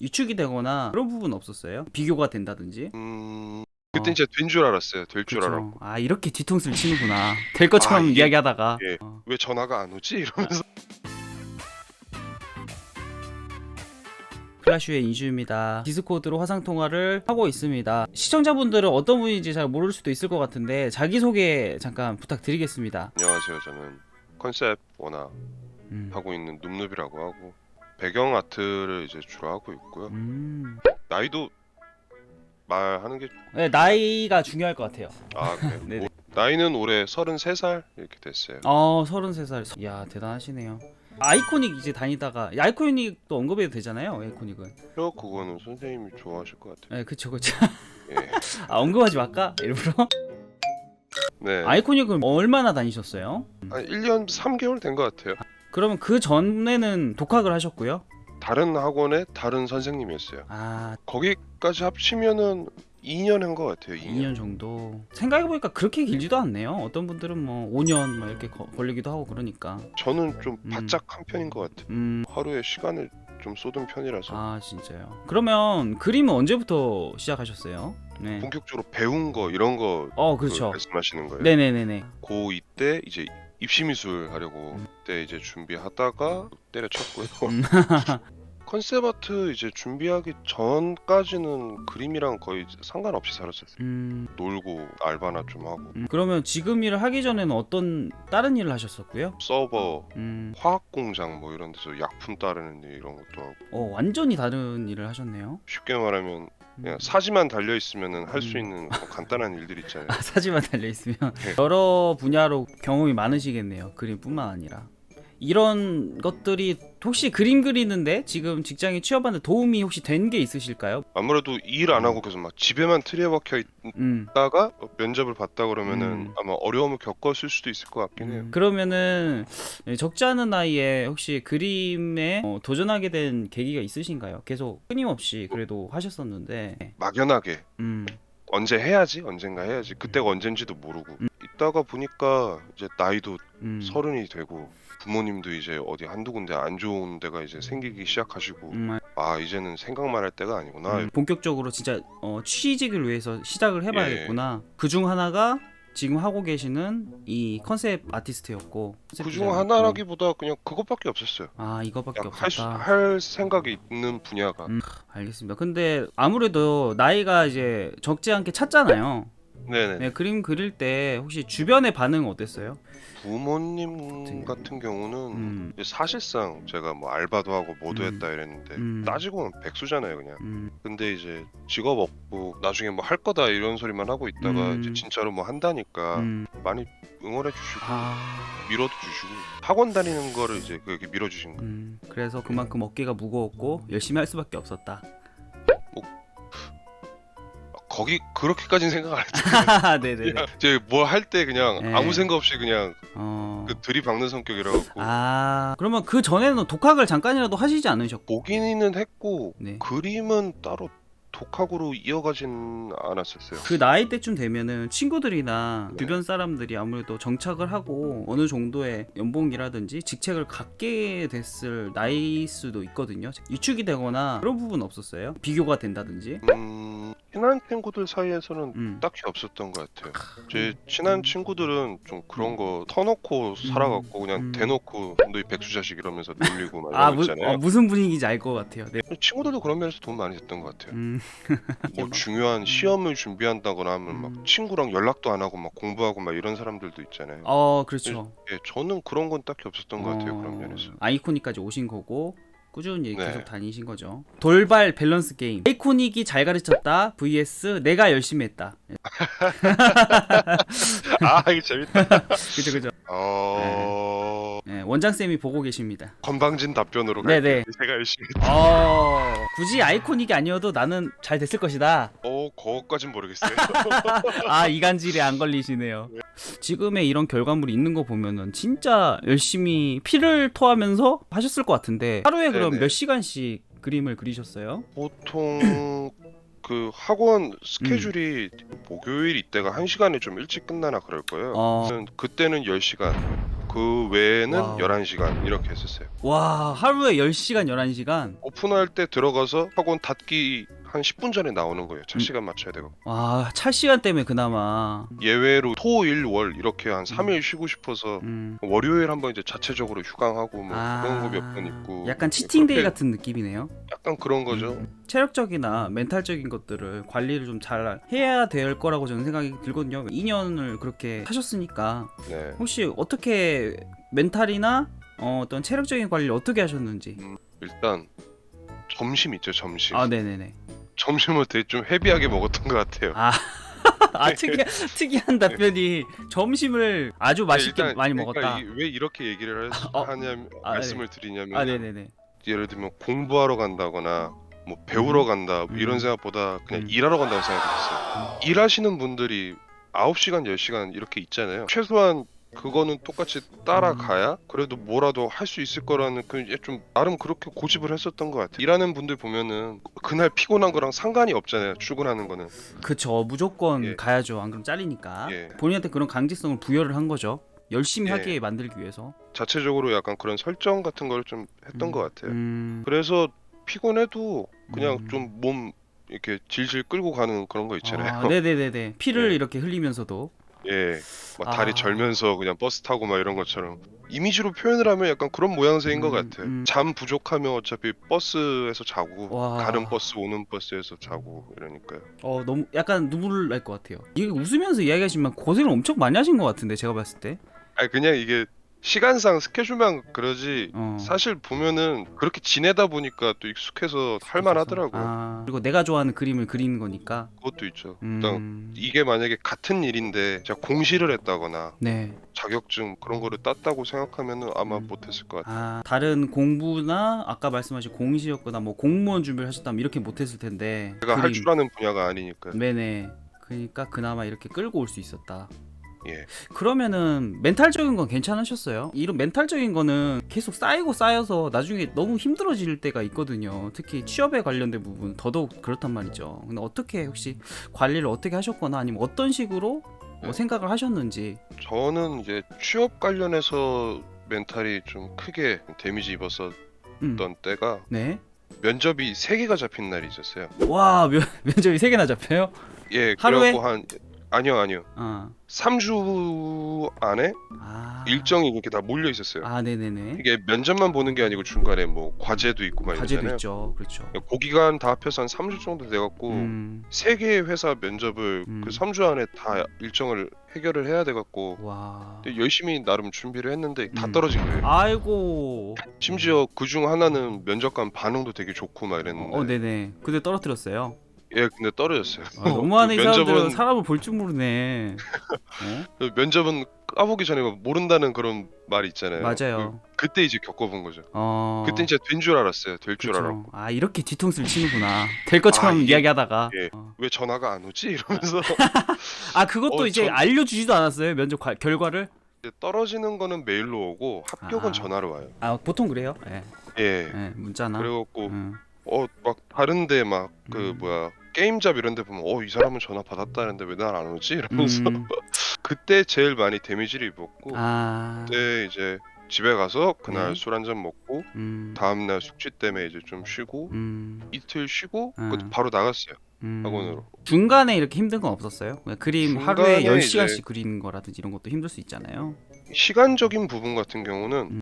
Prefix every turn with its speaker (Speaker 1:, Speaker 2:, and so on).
Speaker 1: 유축이 되거나 그런 부분 없었어요? 비교가 된다든지?
Speaker 2: 음 그때
Speaker 1: 어.
Speaker 2: 이제 된 줄 알았어요. 될 줄
Speaker 1: 그쵸.
Speaker 2: 알았고
Speaker 1: 아 이렇게 뒤통수를 치는구나. 될 것처럼
Speaker 2: 아, 이게-
Speaker 1: 이야기하다가
Speaker 2: 예.
Speaker 1: 어.
Speaker 2: 왜 전화가 안 오지 이러면서
Speaker 1: 플라슈의 인슈입니다. 디스코드로 화상 통화를 하고 있습니다. 시청자분들은 어떤 분인지 잘 모를 수도 있을 것 같은데 자기 소개 잠깐 부탁드리겠습니다.
Speaker 2: 안녕하세요. 저는 컨셉 원화
Speaker 1: 음.
Speaker 2: 하고 있는 눕눕이라고 하고 배경 아트를 이제 주로 하고 있고요.
Speaker 1: 음.
Speaker 2: 나이도 말하는 게
Speaker 1: 네, 나이가 중요할 것 같아요.
Speaker 2: 아, 그래요?
Speaker 1: 네네.
Speaker 2: 오- 나이는 올해 33살 이렇게 됐어요.
Speaker 1: 어, 33살. 이야, 대단하시네요. 아이코닉 이제 다니다가 아이코닉도 언급해도 되잖아요. 아이코닉은.
Speaker 2: 저 그거는 선생님이 좋아하실 것 같아요.
Speaker 1: 네, 그쵸, 그쵸.
Speaker 2: 예.
Speaker 1: 아, 언급하지 말까? 일부러?
Speaker 2: 네.
Speaker 1: 아이코닉을 얼마나 다니셨어요?
Speaker 2: 한 1년 3개월 된 것 같아요.
Speaker 1: 그러면 그 전에는 독학을 하셨고요.
Speaker 2: 다른 학원의 다른 선생님이었어요.
Speaker 1: 아,
Speaker 2: 거기까지 합치면은 2년 한 것 같아요. 2년.
Speaker 1: 2년 정도. 생각해보니까 그렇게 길지도 않네요. 어떤 분들은 뭐 5년 막 이렇게 거- 걸리기도 하고 그러니까.
Speaker 2: 저는 좀
Speaker 1: 음.
Speaker 2: 바짝 한 편인 것 같아요.
Speaker 1: 음,
Speaker 2: 하루에 시간을 좀 쏟은 편이라서
Speaker 1: 아, 진짜요. 그러면 그림은 언제부터 시작하셨어요? 네.
Speaker 2: 본격적으로 배운 거 이런 거
Speaker 1: 어,
Speaker 2: 그
Speaker 1: 그렇죠.
Speaker 2: 말씀하시는 거예요.
Speaker 1: 네네네네.
Speaker 2: 고2 때 이제 입시미술 하려고
Speaker 1: 음.
Speaker 2: 그때 이제 준비하다가 때려쳤고요.
Speaker 1: 음.
Speaker 2: 컨셉 아트 이제 준비하기 전까지는 그림이랑 거의 상관없이 살았었어요.
Speaker 1: 음,
Speaker 2: 놀고 알바나 좀 하고
Speaker 1: 음, 그러면 지금 일을 하기 전에는 어떤 다른 일을 하셨었고요?
Speaker 2: 서버,
Speaker 1: 음,
Speaker 2: 화학 공장 뭐 이런 데서 약품 따르는 일 이런 것도 하고
Speaker 1: 어, 완전히 다른 일을 하셨네요.
Speaker 2: 쉽게 말하면
Speaker 1: 음.
Speaker 2: 그냥 사지만 달려 있으면은 할수
Speaker 1: 음.
Speaker 2: 있는 뭐 간단한 일들 있잖아요.
Speaker 1: 아, 사지만 달려 있으면
Speaker 2: 네.
Speaker 1: 여러 분야로 경험이 많으시겠네요. 그림뿐만 아니라 이런 것들이 혹시 그림 그리는데 지금 직장에 취업하는데 도움이 혹시 된 게 있으실까요?
Speaker 2: 아무래도 일 안 하고 계속 막 집에만 틀에 박혀
Speaker 1: 음.
Speaker 2: 있다가 면접을 봤다 그러면은
Speaker 1: 음.
Speaker 2: 아마 어려움을 겪었을 수도 있을 것 같긴 해요.
Speaker 1: 음, 그러면은 적지 않은 나이에 혹시 그림에 어, 도전하게 된 계기가 있으신가요? 계속 끊임없이 그래도 하셨었는데
Speaker 2: 막연하게
Speaker 1: 음,
Speaker 2: 언제 해야지 언젠가 해야지 그때가 언젠지도 모르고
Speaker 1: 음.
Speaker 2: 있다가 보니까 이제 나이도
Speaker 1: 음,
Speaker 2: 서른이 되고 부모님도 이제 어디 한두 군데 안 좋은 데가 이제 생기기 시작하시고
Speaker 1: 음,
Speaker 2: 아 이제는 생각만 할 때가 아니구나
Speaker 1: 음, 본격적으로 진짜 어, 취직을 위해서 시작을 해봐야겠구나. 그 중 하나가 지금 하고 계시는 이 컨셉 아티스트였고 컨셉
Speaker 2: 그중
Speaker 1: 디자이너였고.
Speaker 2: 하나라기보다 그냥 그것밖에 없었어요
Speaker 1: 아 이거밖에
Speaker 2: 그냥 할, 수-
Speaker 1: 없었다.
Speaker 2: 할 생각이 있는 분야가
Speaker 1: 음. 알겠습니다. 근데 아무래도 나이가 이제 적지 않게 찼잖아요.
Speaker 2: 네네
Speaker 1: 네, 그림 그릴 때 혹시 주변의 반응은 어땠어요?
Speaker 2: 부모님 같은 경우는
Speaker 1: 음,
Speaker 2: 사실상 제가 뭐 알바도 하고 뭐도
Speaker 1: 음.
Speaker 2: 했다 이랬는데
Speaker 1: 음.
Speaker 2: 따지고는 백수잖아요 그냥
Speaker 1: 음,
Speaker 2: 근데 이제 직업 없고 나중에 뭐 할 거다 이런 소리만 하고 있다가
Speaker 1: 음.
Speaker 2: 이제 진짜로 뭐 한다니까
Speaker 1: 음.
Speaker 2: 많이 응원해 주시고
Speaker 1: 아,
Speaker 2: 밀어도 주시고 학원 다니는 거를 이제 그렇게 밀어주신 거예요.
Speaker 1: 음, 그래서 그만큼 어깨가 무거웠고 열심히 할 수밖에 없었다.
Speaker 2: 거기 그렇게까지는 생각 안 했어요.
Speaker 1: 네네네.
Speaker 2: 제가 뭐할때 그냥
Speaker 1: 네.
Speaker 2: 아무 생각 없이 그냥
Speaker 1: 어.
Speaker 2: 그 들이박는 성격이라 갖고
Speaker 1: 아, 그러면 그 전에는 독학을 잠깐이라도 하시지 않으셨고?
Speaker 2: 보기는 했고
Speaker 1: 네.
Speaker 2: 그림은 따로 독학으로 이어가진 않았었어요.
Speaker 1: 그 나이 때쯤 되면은 친구들이나
Speaker 2: 네.
Speaker 1: 주변 사람들이 아무래도 정착을 하고 어느 정도의 연봉이라든지 직책을 갖게 됐을 나이일 수도 있거든요. 유축이 되거나 그런 부분 없었어요? 비교가 된다든지.
Speaker 2: 음, 친한 친구들 사이에서는
Speaker 1: 음.
Speaker 2: 딱히 없었던 것 같아요. 제 친한 친구들은 좀 그런 거 터놓고 살아갖고 그냥
Speaker 1: 음.
Speaker 2: 대놓고 너희 백수 자식 이러면서 놀리고 막 이런
Speaker 1: 아,
Speaker 2: 거
Speaker 1: 무,
Speaker 2: 있잖아요.
Speaker 1: 어, 무슨 분위기인지 알 것 같아요. 네.
Speaker 2: 친구들도 그런 면에서 돈 많이 됐던 것 같아요.
Speaker 1: 음,
Speaker 2: 뭐 중요한 시험을 준비한다거나 하면
Speaker 1: 음.
Speaker 2: 막 친구랑 연락도 안 하고 막 공부하고 막 이런 사람들도 있잖아요.
Speaker 1: 어, 그렇죠.
Speaker 2: 예, 저는 그런 건 딱히 없었던 것 같아요.
Speaker 1: 어,
Speaker 2: 그런 면에서.
Speaker 1: 아이코닉까지 오신 거고 꾸준히
Speaker 2: 네.
Speaker 1: 계속 다니신 거죠. 돌발 밸런스 게임. 아이코닉이 잘 가르쳤다 vs 내가 열심히 했다.
Speaker 2: 아 이게 재밌다.
Speaker 1: 그죠 그죠.
Speaker 2: 어
Speaker 1: 네, 원장 쌤이 보고 계십니다.
Speaker 2: 건방진 답변으로
Speaker 1: 네네.
Speaker 2: 갈게요. 제가 열심히.
Speaker 1: 어, 굳이 아이코닉이 아니어도 나는 잘 됐을 것이다.
Speaker 2: 어 그거까진 모르겠어요.
Speaker 1: 아 이간질에 안 걸리시네요. 지금의 이런 결과물이 있는 거 보면은 진짜 열심히 피를 토하면서 하셨을 것 같은데 하루에 그럼
Speaker 2: 네네.
Speaker 1: 몇 시간씩 그림을 그리셨어요?
Speaker 2: 보통 그 학원 스케줄이 목요일 이때가 한 시간에 좀 일찍 끝나나 그럴 거예요.
Speaker 1: 어,
Speaker 2: 그때는 10시간, 그그 외에는
Speaker 1: 와우.
Speaker 2: 11시간 이렇게 했었어요.
Speaker 1: 와 하루에 10시간 11시간
Speaker 2: 오픈할 때 들어가서 학원 닫기 한 10분 전에 나오는 거예요. 차
Speaker 1: 음.
Speaker 2: 시간 맞춰야 되고.
Speaker 1: 와차 시간 때문에 그나마
Speaker 2: 예외로 토, 일, 월 이렇게 한 3일 쉬고 싶어서
Speaker 1: 음.
Speaker 2: 월요일 한번 이제 자체적으로 휴강하고 뭐
Speaker 1: 아,
Speaker 2: 그런 거 몇 번 있고
Speaker 1: 약간 치팅데이
Speaker 2: 그렇게
Speaker 1: 같은 느낌이네요
Speaker 2: 약간 그런 거죠.
Speaker 1: 음. 체력적이나 멘탈적인 것들을 관리를 좀 잘 해야 될 거라고 저는 생각이 들거든요 2년을 그렇게 하셨으니까
Speaker 2: 네.
Speaker 1: 혹시 어떻게 멘탈이나 어, 어떤 체력적인 관리를 어떻게 하셨는지
Speaker 2: 일단 점심 있죠 점심.
Speaker 1: 아 네네네
Speaker 2: 점심을 되게 좀 헤비하게 먹었던 것 같아요.
Speaker 1: 아, 아 특이, 특이한 답변이 점심을 아주 맛있게
Speaker 2: 네, 일단
Speaker 1: 많이
Speaker 2: 그러니까
Speaker 1: 먹었다
Speaker 2: 이- 왜 이렇게 얘기를 하,
Speaker 1: 어.
Speaker 2: 하냐면
Speaker 1: 아,
Speaker 2: 말씀을 드리냐면
Speaker 1: 아 네네네
Speaker 2: 예를 들면 공부하러 간다거나 뭐 배우러 간다 뭐 이런
Speaker 1: 음.
Speaker 2: 생각보다 그냥
Speaker 1: 음.
Speaker 2: 일하러 간다고 생각했어요. 일하시는 분들이 9시간 10시간 이렇게 있잖아요. 최소한 그거는 똑같이 따라가야 그래도 뭐라도 할 수 있을 거라는 그좀 나름 그렇게 고집을 했었던 것 같아요. 일하는 분들 보면은 그날 피곤한 거랑 상관이 없잖아요. 출근하는 거는.
Speaker 1: 그쵸 무조건
Speaker 2: 예.
Speaker 1: 가야죠 안 그럼 잘리니까
Speaker 2: 예.
Speaker 1: 본인한테 그런 강제성을 부여를 한 거죠 열심히
Speaker 2: 예.
Speaker 1: 하게 만들기 위해서
Speaker 2: 자체적으로 약간 그런 설정 같은 걸 좀 했던
Speaker 1: 음,
Speaker 2: 것 같아요.
Speaker 1: 음,
Speaker 2: 그래서 피곤해도 그냥
Speaker 1: 음.
Speaker 2: 좀몸 이렇게 질질 끌고 가는 그런 거 있잖아요.
Speaker 1: 아, 네네네네 피를
Speaker 2: 예.
Speaker 1: 이렇게 흘리면서도
Speaker 2: 예, 막
Speaker 1: 아.
Speaker 2: 다리 절면서 그냥 버스 타고 막 이런 것처럼 이미지로 표현을 하면 약간 그런 모양새인 것
Speaker 1: 음,
Speaker 2: 같아요.
Speaker 1: 음.
Speaker 2: 잠 부족하면 어차피 버스에서 자고
Speaker 1: 와.
Speaker 2: 가는 버스 오는 버스에서 자고 이러니까요.
Speaker 1: 어 너무 약간 눈물 날 것 같아요 이게 웃으면서 이야기하시면 고생을 엄청 많이 하신 것 같은데 제가 봤을 때
Speaker 2: 아니 그냥 이게 시간상 스케줄만 그러지
Speaker 1: 어.
Speaker 2: 사실 보면은 그렇게 지내다 보니까 또 익숙해서 할만하더라고요.
Speaker 1: 아, 그리고 내가 좋아하는 그림을 그리는 거니까
Speaker 2: 그것도 있죠. 일단
Speaker 1: 음,
Speaker 2: 이게 만약에 같은 일인데 제가 공시를 했다거나
Speaker 1: 네
Speaker 2: 자격증 그런 거를 땄다고 생각하면은 아마
Speaker 1: 음.
Speaker 2: 못했을 것 같아요.
Speaker 1: 아, 다른 공부나 아까 말씀하신 공시였거나 뭐 공무원 준비를 하셨다면 이렇게 못했을 텐데
Speaker 2: 제가 할
Speaker 1: 그림.
Speaker 2: 줄 아는 분야가 아니니까.
Speaker 1: 네네 그러니까 그나마 이렇게 끌고 올 수 있었다
Speaker 2: 예.
Speaker 1: 그러면은 멘탈적인 건 괜찮으셨어요? 이런 멘탈적인 거는 계속 쌓이고 쌓여서 나중에 너무 힘들어질 때가 있거든요 특히 취업에 관련된 부분 더더욱 그렇단 말이죠 근데 어떻게 혹시 관리를 어떻게 하셨거나 아니면 어떤 식으로 뭐
Speaker 2: 네.
Speaker 1: 생각을 하셨는지
Speaker 2: 저는 이제 취업 관련해서 멘탈이 좀 크게 데미지 입었었던
Speaker 1: 음,
Speaker 2: 때가
Speaker 1: 네.
Speaker 2: 면접이 세 개가 잡힌 날이 있었어요.
Speaker 1: 와 면, 면접이 세 개나 잡혀요?
Speaker 2: 예,
Speaker 1: 하루에?
Speaker 2: 그래갖고 한 아니요 아니요
Speaker 1: 아,
Speaker 2: 3주 안에
Speaker 1: 아.
Speaker 2: 일정이 이렇게 다 몰려 있었어요.
Speaker 1: 아 네네네
Speaker 2: 이게 면접만 보는 게 아니고 중간에 뭐 과제도 있고 막
Speaker 1: 과제도
Speaker 2: 이러잖아요.
Speaker 1: 있죠 그렇죠
Speaker 2: 그 기간 다 합해서 한 3주 정도 돼갖고
Speaker 1: 음,
Speaker 2: 세 개의 회사 면접을
Speaker 1: 음.
Speaker 2: 그 3주 안에 다 일정을 해결을 해야 돼갖고
Speaker 1: 와
Speaker 2: 근데 열심히 나름 준비를 했는데 다
Speaker 1: 음.
Speaker 2: 떨어진 거예요.
Speaker 1: 아이고
Speaker 2: 심지어 그 중 하나는 면접관 반응도 되게 좋고 막 이랬는데
Speaker 1: 어 네네 근데 떨어뜨렸어요
Speaker 2: 예 근데 떨어졌어요.
Speaker 1: 아, 너무하네
Speaker 2: 이그
Speaker 1: 사람들은
Speaker 2: 면접은-
Speaker 1: 사람을 볼 줄 모르네 어?
Speaker 2: 그 면접은 까보기 전에 막 모른다는 그런 말이 있잖아요.
Speaker 1: 맞아요
Speaker 2: 그, 때 이제 겪어본 거죠.
Speaker 1: 어
Speaker 2: 그때 이제 된 줄 알았어요. 될 줄. 알았고
Speaker 1: 아 이렇게 뒤통수를 치는구나 될 것처럼
Speaker 2: 아, 이게-
Speaker 1: 이야기하다가
Speaker 2: 예.
Speaker 1: 어.
Speaker 2: 왜 전화가 안 오지 이러면서
Speaker 1: 아 그것도
Speaker 2: 어,
Speaker 1: 이제
Speaker 2: 전-
Speaker 1: 알려주지도 않았어요 면접 과- 결과를
Speaker 2: 이제 떨어지는 거는 메일로 오고 합격은
Speaker 1: 아.
Speaker 2: 전화로 와요.
Speaker 1: 아 보통 그래요 예
Speaker 2: 예.
Speaker 1: 예, 문자나
Speaker 2: 그래갖고
Speaker 1: 음.
Speaker 2: 어막 다른데 막 그
Speaker 1: 음.
Speaker 2: 뭐야 게임잡 이런데 보면 어 이 사람은 전화 받았다는데 왜 날 안 오지 이러면서
Speaker 1: 음.
Speaker 2: 그때 제일 많이 데미지를 입었고
Speaker 1: 아
Speaker 2: 그때 이제 집에 가서 그날
Speaker 1: 네.
Speaker 2: 술 한 잔 먹고
Speaker 1: 음.
Speaker 2: 다음 날 숙취 때문에 이제 좀 쉬고
Speaker 1: 음.
Speaker 2: 이틀 쉬고
Speaker 1: 음.
Speaker 2: 그 바로 나갔어요
Speaker 1: 음.
Speaker 2: 학원으로.
Speaker 1: 중간에 이렇게 힘든 건 없었어요? 그냥 그림 하루에
Speaker 2: 이제-
Speaker 1: 10시간씩 그리는 거라든지 이런 것도 힘들 수 있잖아요.
Speaker 2: 시간적인 부분 같은 경우는
Speaker 1: 음.